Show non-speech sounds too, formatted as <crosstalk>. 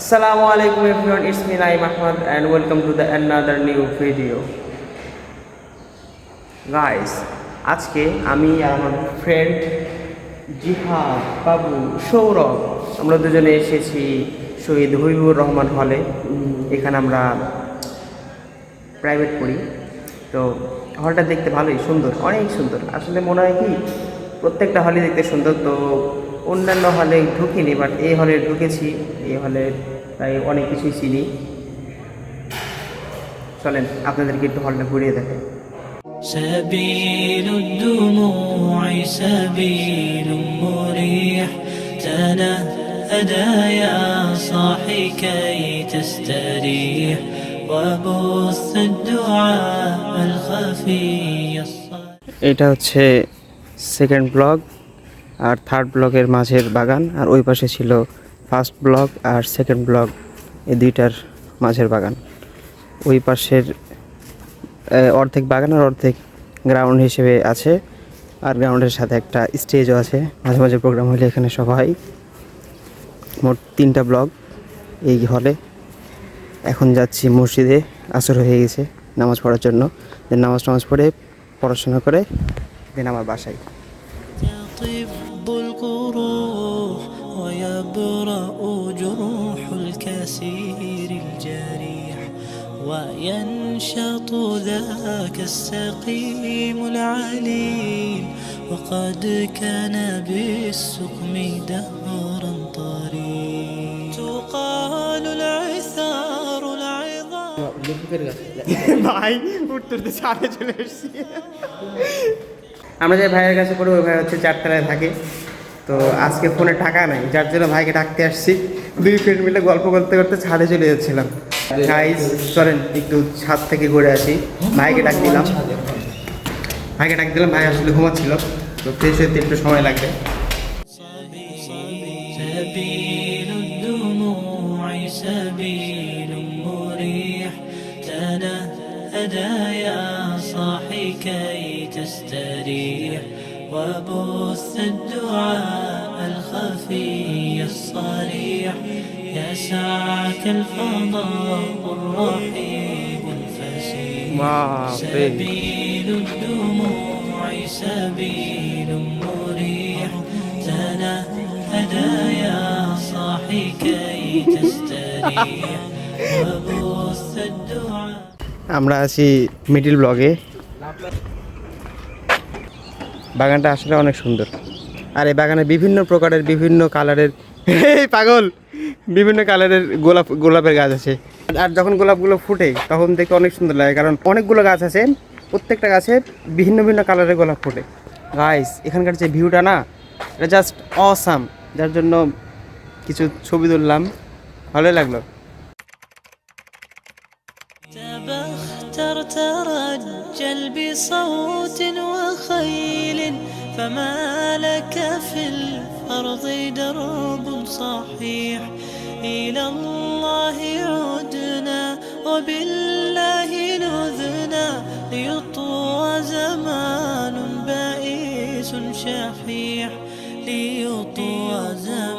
Assalamu আলাইকুম everyone, it's me Naim Ahmad and welcome to the another new video. Guys আজকে আমি আর আমার friend জিহা বাবু সৌরভ আমরা দুজনে এসেছি শহীদ হবিবুর রহমান হলে এখানে আমরা প্রাইভেট পড়ি। তো হলটা দেখতে ভালোই সুন্দর অনেক সুন্দর। আসলে মনে হয় কি প্রত্যেকটা হলই দেখতে সুন্দর তো অন্যান্য হলে ঢুকিনি বাট এই হলে ঢুকেছি এই হলে তাই অনেক কিছুই চিনি চলেন আপনাদেরকে একটু হলটা ঘুরিয়ে দেখেন سبيل الدموع سبيل مريح تنهدى يا صاحي كي تستريح وبث الدعاء الخفي الصالح এটা হচ্ছে সেকেন্ড ব্লক আর থার্ড ব্লকের মাঝের বাগান, আর ওই পাশে ছিল ফার্স্ট ব্লক আর সেকেন্ড ব্লক এই দুইটার মাঝের বাগান। ওই পাশের অর্ধেক বাগান আর অর্ধেক গ্রাউন্ড হিসেবে আছে। আর গ্রাউন্ডের সাথে একটা স্টেজও আছে। মাঝে মাঝে প্রোগ্রাম হলে এখানে সবাই মোট তিনটা ব্লক এই হলে। এখন যাচ্ছি মসজিদে, আসর হয়ে গেছে নামাজ পড়ার জন্য। নামাজ টামাজ পড়ে পড়াশোনা করে দেন আমার বাসায়। تطب القروح ويبرأ جروح الكسير الجريح وينشط ذاك السقيم العليل وقد كان بالسقم دهرا طريق تقال العثار العظام <laughs> ভাই উঠতে উঠতে ছাদে চলে এসেছি <laughs> আমরা যে ভাইয়ের কাছে পড়ি ওই ভাই হচ্ছে চারতলায় থাকে তো আজকে ফোনে টাকা নাই যার জন্য ভাইকে ডাকতে আসছি দুই ফ্রেন্ড মিলে গল্প করতে করতে ছাদে চলে যাচ্ছিলাম গাইজ চলেন একটু ছাদ থেকে ঘুরে আসি ভাইকে ডাক দিলাম ভাইকে ডাক দিলাম ভাই আসলে ঘুমাচ্ছিল তো ফ্রেশ হতে একটু সময় লাগবে سبيل الدموع سبيل مريح تنهدى يا صاحي كي تستريح وبث الدعاء الخفي الصريح يسعك الفضاء الرحيب الفسيح سبيل الدموع سبيل مريح تنهدى يا صاحي كي تستريح وبث الدعاء আমরা আছি মিডিল ব্লগে বাগানটা আসলে অনেক সুন্দর। আর এই বাগানে বিভিন্ন প্রকারের, বিভিন্ন কালারের, এই পাগল! বিভিন্ন কালারের গোলাপ, গোলাপের গাছ আছে। আর যখন গোলাপগুলো ফুটে, তখন দেখতে অনেক সুন্দর লাগে, কারণ অনেকগুলো গাছ আছে, প্রত্যেকটা গাছে ভিন্ন ভিন্ন কালারের গোলাপ ফুটে। গাইস এখানকার যে ভিউটা না, এটা জাস্ট অসাম যার জন্য কিছু ছবি তুললাম, ভালোই লাগল। المختار ترجل بصوت وخيل فما لك في الأرض درب صحيح. إلى الله عدنا وبالله نذنا. ليطوى زمان بائس شحيح. ليطوى زمان